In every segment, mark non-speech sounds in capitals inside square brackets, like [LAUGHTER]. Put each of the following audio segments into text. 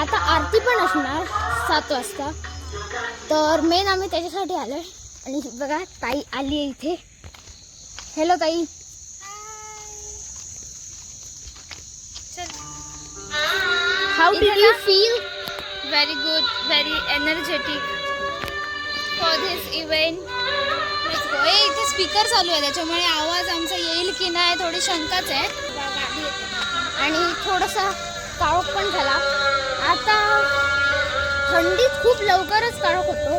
आता आरती पण असणार सात वाजता. तर मेन आम्ही त्याच्यासाठी आलोय. आणि बघा ताई आली आहे इथे. हॅलो ताई. How did you feel very good very energetic for this event इथे स्पीकर चालू आहे. त्याच्यामुळे आवाज आमचा येईल की नाही थोडी शंकाच आहे. आणि थोडासा काळोख पण झाला. आता थंडीत खूप लवकरच काळोख होतो.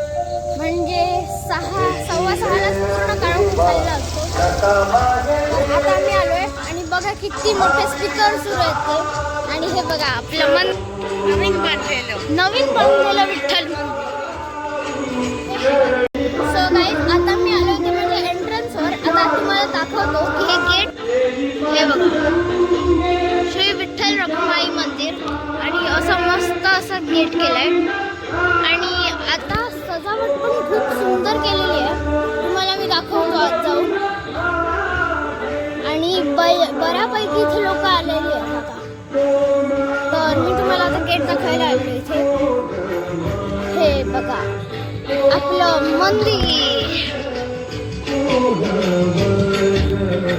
म्हणजे सहा सव्वा सहालाच पूर्ण काळोख झालेला असतो. आता आम्ही आलोय आणि बघा किती मोठे स्पीकर सुरू आहेत ते. आणि हे बघा आपलं मन नवीन बनलेलं. नवीन बनलेलं विठ्ठल. सो गाईज आता मी आलो होते म्हणजे एंट्रन्सवर आता तुम्हाला दाखवतो की हे गेट हे बघा. असं केलं आहे आणि आता सजावट पण खूप सुंदर केलेली आहे. तुम्हाला मी दाखवतो आज जाऊन. आणि ब- बऱ्यापैकी इथे लोक आलेली आहेत आता. तर मी तुम्हाला आता गेट दाखवायला आलो इथे. हे बघा. आपलं मंदिर.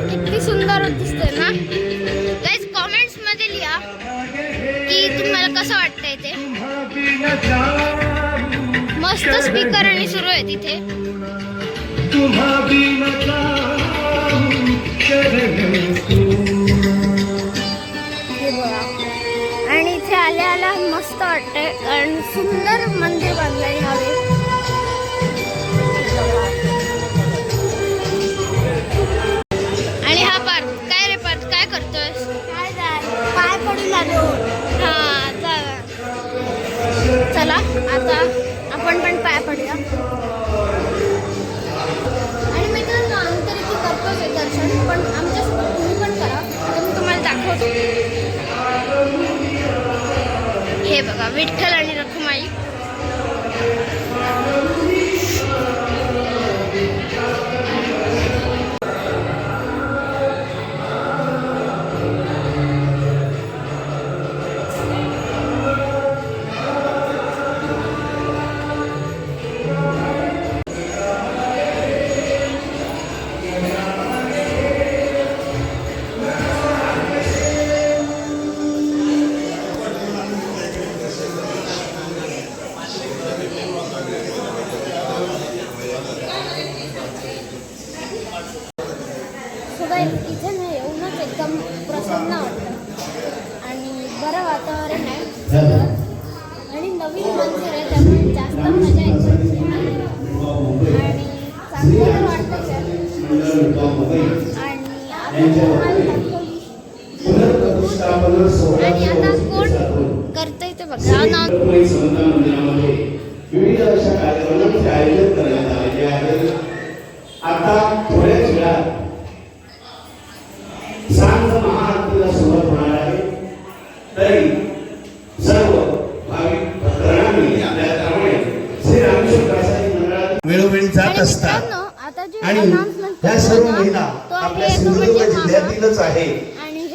किती सुंदर दिसतंय ना. गाईज कॉमेंट्समध्ये लिहा की तुम्हाला कसं वाटतंय ते. मस्त स्पीकर आणि सुरू आहे तिथे. आणि इथे आल्या आल्या मस्त वाटतंय. कारण सुंदर मंदिर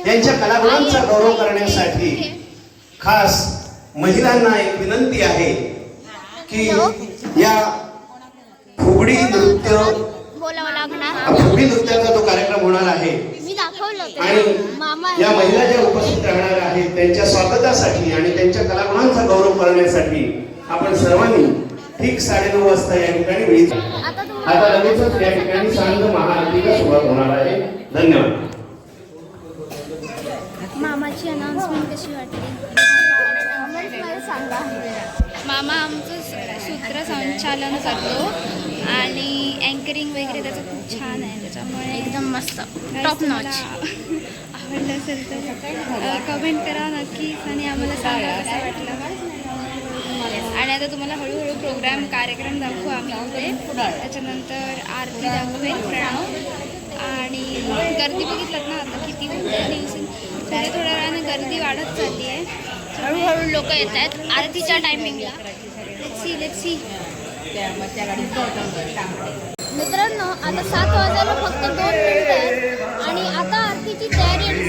त्यांच्या कलागुणांचा गौरव करण्यासाठी. खास महिलांना एक विनंती आहे की या फुगडी नृत्य फुगडी नृत्याचा तो कार्यक्रम होणार आहे आणि या महिला ज्या उपस्थित राहणार आहेत त्यांच्या स्वागतासाठी आणि त्यांच्या कलागुणांचा गौरव करण्यासाठी आपण सर्वांनी ठीक साडेनऊ वाजता या ठिकाणी वेळी आता लगेचच या ठिकाणी सांग महाआरतीला सुरुवात होणार आहे. धन्यवाद. मामाची अनाउन्समेंट कशी वाटली? सांगा मामा आमचं स- सूत्रसंचालन करतो आणि अँकरिंग वगैरे त्याचं खूप छान आहे त्याच्यामुळे एकदम मस्त. टॉप नॉच [LAUGHS] आवडलं असेल तर कमेंट करा नक्कीच आणि आम्हाला सांगा कसं वाटलं. आणि आता तुम्हाला हळूहळू प्रोग्राम कार्यक्रम दाखवू आम्ही इथे. त्याच्यानंतर आरती दाखवेल प्रणव आणि गर्दी बघितलं ना आता किती दिवशी थोड्या थोड्या वेळानं गर्दी वाढत चालली आहे. हळूहळू लोक येत आहेत. आरतीच्या टायमिंगला सी लेट मित्रांनो आता सात वाजायला फक्त दोन मिनिट आहेत. आणि आता आरतीची तयारी आणि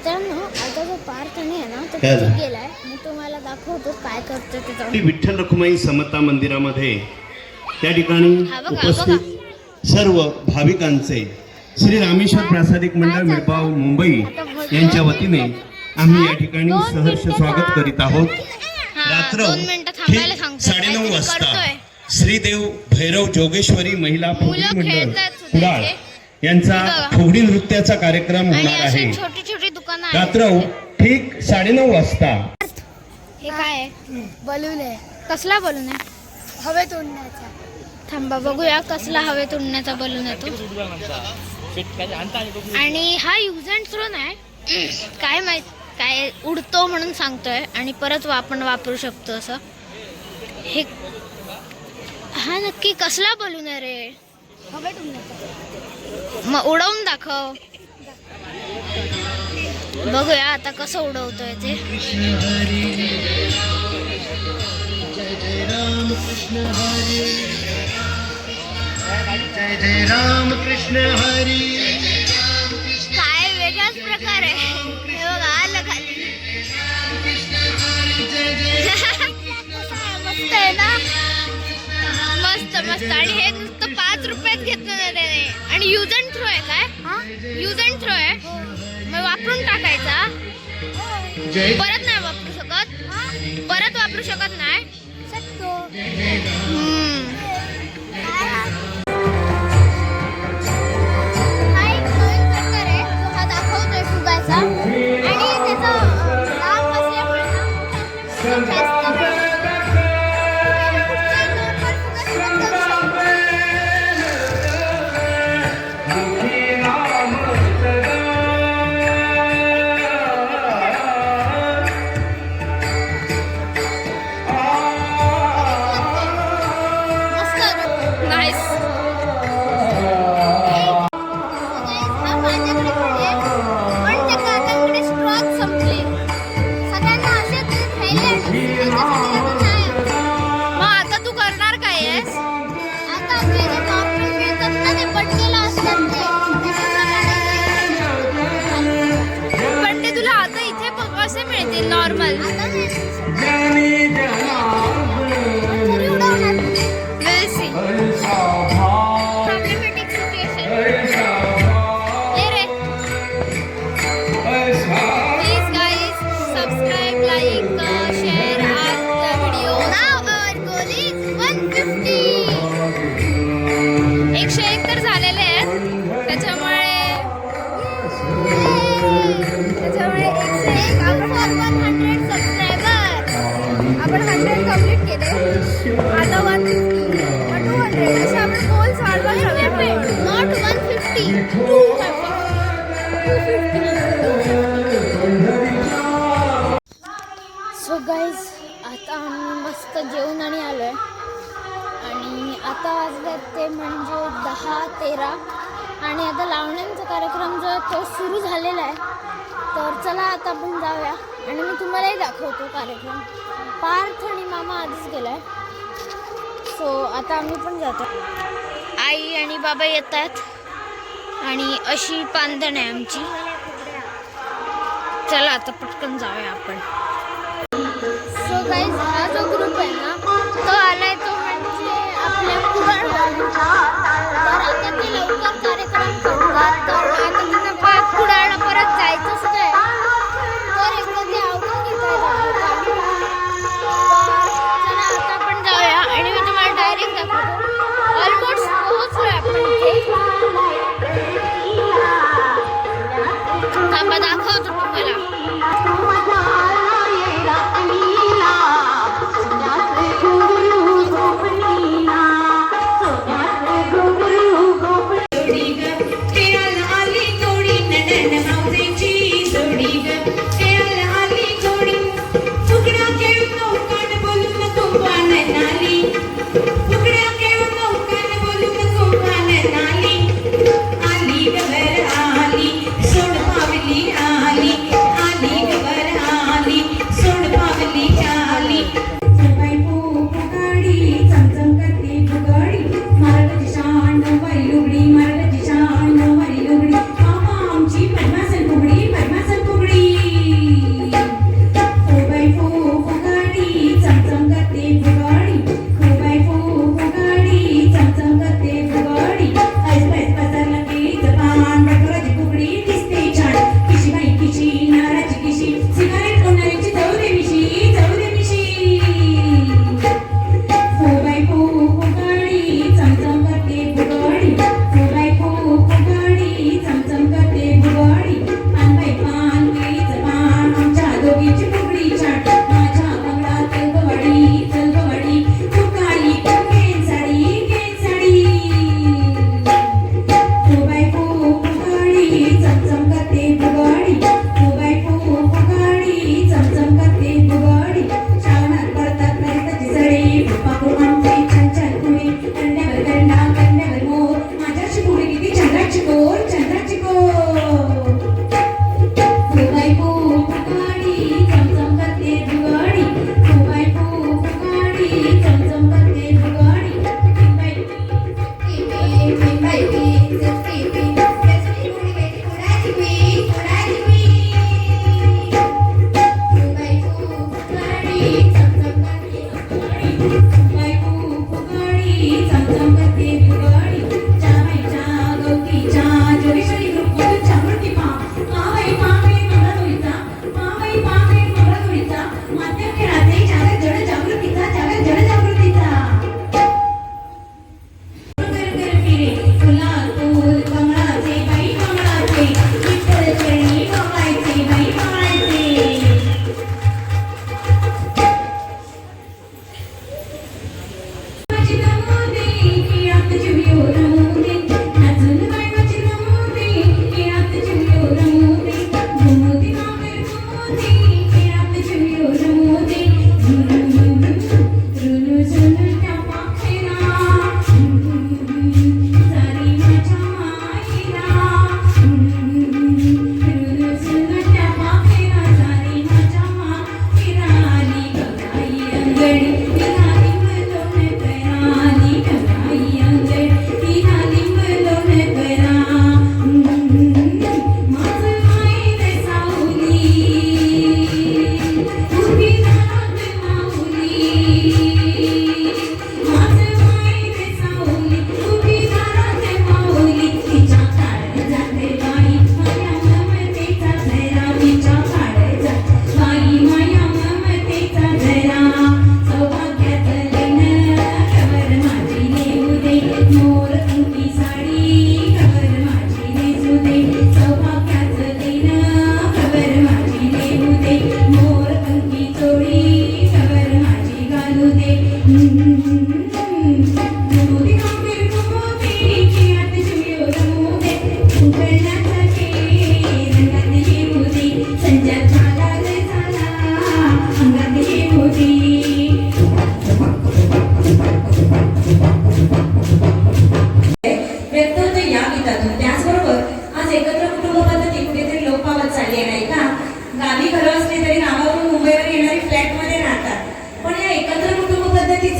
मित्रांनो आता जो पार्थणी आहे ना तो काय तिथे झालं? गेलाय मी तुम्हाला दाखवतो काय करतो ते जाऊन विठ्ठल रखुमाई समता मंदिरामध्ये त्या ठिकाणी हा बघा, उपस्थित सर्व भाविकांचे श्री रामेश्वर प्रासादिक मंडळ मिरपाव मुंबई यांच्या वतीने आम्ही या ठिकाणी सहर्ष स्वागत करीत आहोत हा, रात्र दोन मिनिटं थांबायला ठीक सांगतोय. साडेनऊ काहीतरी वाजता करतोय. श्रीदेव भैरव जोगेश्वरी महिला फुगडी मुलं मंडळ खेळतायत सुद्धा कुडाळ इथे. यांचा बघा. फुगडी नृत्याचा कार्यक्रम आणि होणार आहे छोटी रात्र ठीक साडेनऊ वाजता. हे काय आहे? बलून आहे. कसला बलून आहे? हवेत उडण्याचा. थांबा बघूया कसला हवेत उडण्याचा बलून आहे तो. आणि हा यूज अँड थ्रो नाही. काय माहीत काय उडतो म्हणून सांगतोय आणि परत आपण वापरू शकतो असं. हे हा नक्की कसला बलून आहे रे? हवेत उडण्याचा. मग उडवून दाखव. बघूया आता कसं उडवतोय ते. जय जय राम कृष्ण हरी काय वेगळाच प्रकार आहे. हे बघा, आलं खाली. [LAUGHS] मस्त. आणि हे नुसतं पाच रुपयात घेतलं ना त्याने. आणि यूज अँड थ्रो आहे काय? यूज अँड थ्रो आहे. मग वापरून टाकायचा. परत नाही वापरू शकत. परत वापरू शकत नाही. हा हा दाखवतोय फुगाचा नॉर्मल आता वन फिफ्टी टू हंड्रेड असे आपण गोल्स वाढवत राहूया Not 150. 250. सो गाईज आता आम्ही मस्त जेवून आणि आलो आहे आणि आता वाजले ते म्हणजे दहा तेरा. आणि आता लावण्यांचा कार्यक्रम जो आहे तो सुरू झालेला आहे. तर चला आता आपण जाऊया. आणि मी तुम्हालाही दाखवतो कार्यक्रम. पार्थ आणि मामा आधीच गेलाय. सो आता आम्ही पण जातो. आई आणि बाबा येतात. आणि अशी पांदण आहे आमची. चला आता पटकन जाऊया आपण. सो गाईज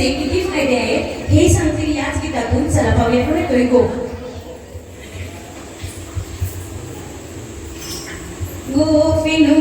त्याचे किती फायदे आहेत हे सांगतील याच गीतातून. चला पाहूया. पुढे तो गो गोफिनू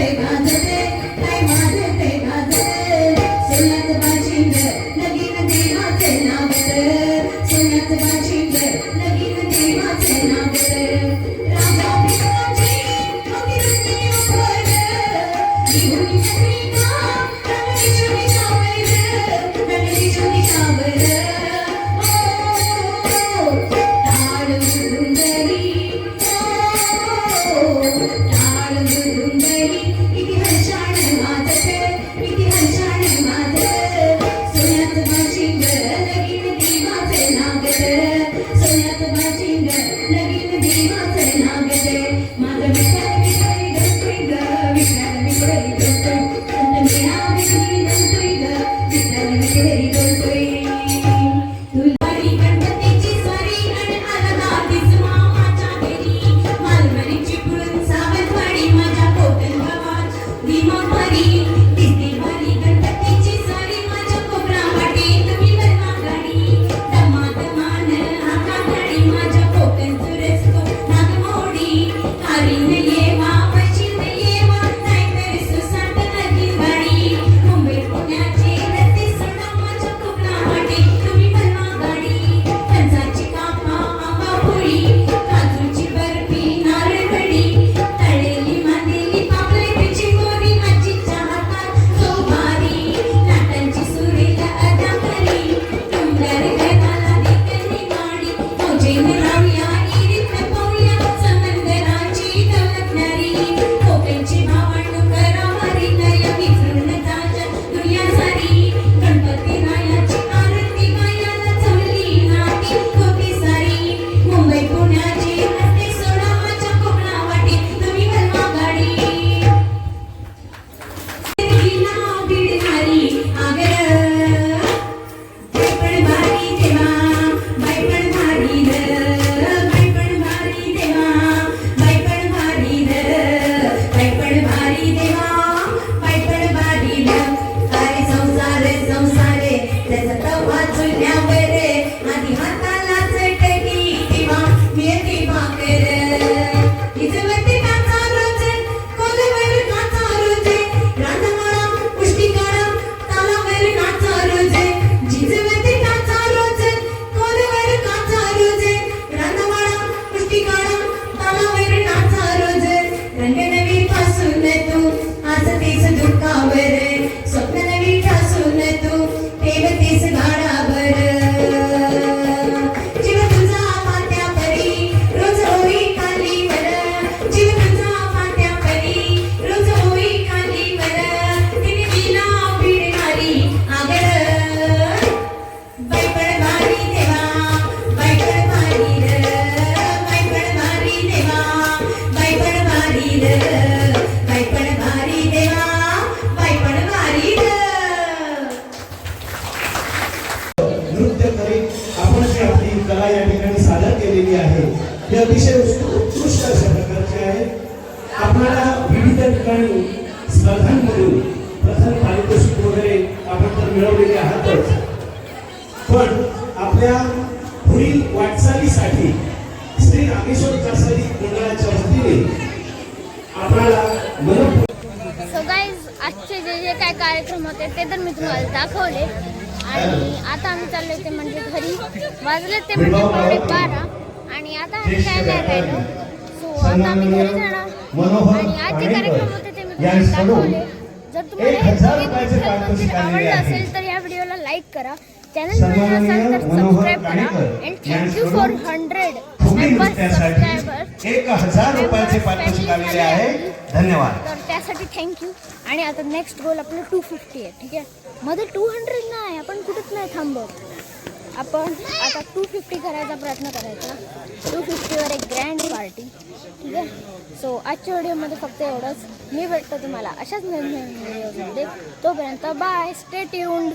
Amen. आता आम्ही राहिलो. सो आता आम्ही घरी जाणार. आणि कार्यक्रम होते ते मी दाखवले. जर तुम्हाला हे मंदिर आवडलं. असेल तर या व्हिडिओला लाईक करा. चॅनल नवीन असेल तर सन्माननीय सबस्क्राईब मनोहर करा. Kanekar and thank you for hundred subscriber एक हजार रुपयाचे पारितोषिक आलेले आहे. धन्यवाद. तर त्यासाठी थँक्यू आणि आता नेक्स्ट गोल आपलं टू फिफ्टी आहे. ठीक आहे? मध्ये टू हंड्रेड नाही आपण कुठेच नाही थांबत आपण आता टू फिफ्टी करायचा प्रयत्न करायचा. टू फिफ्टीवर एक ग्रँड पार्टी ठीक आहे? सो आजच्या व्हिडिओमध्ये फक्त एवढंच. मी भेटतो तुम्हाला अशाच नवीन नवीन व्हिडिओमध्ये तोपर्यंत बाय स्टे ट्यून्ड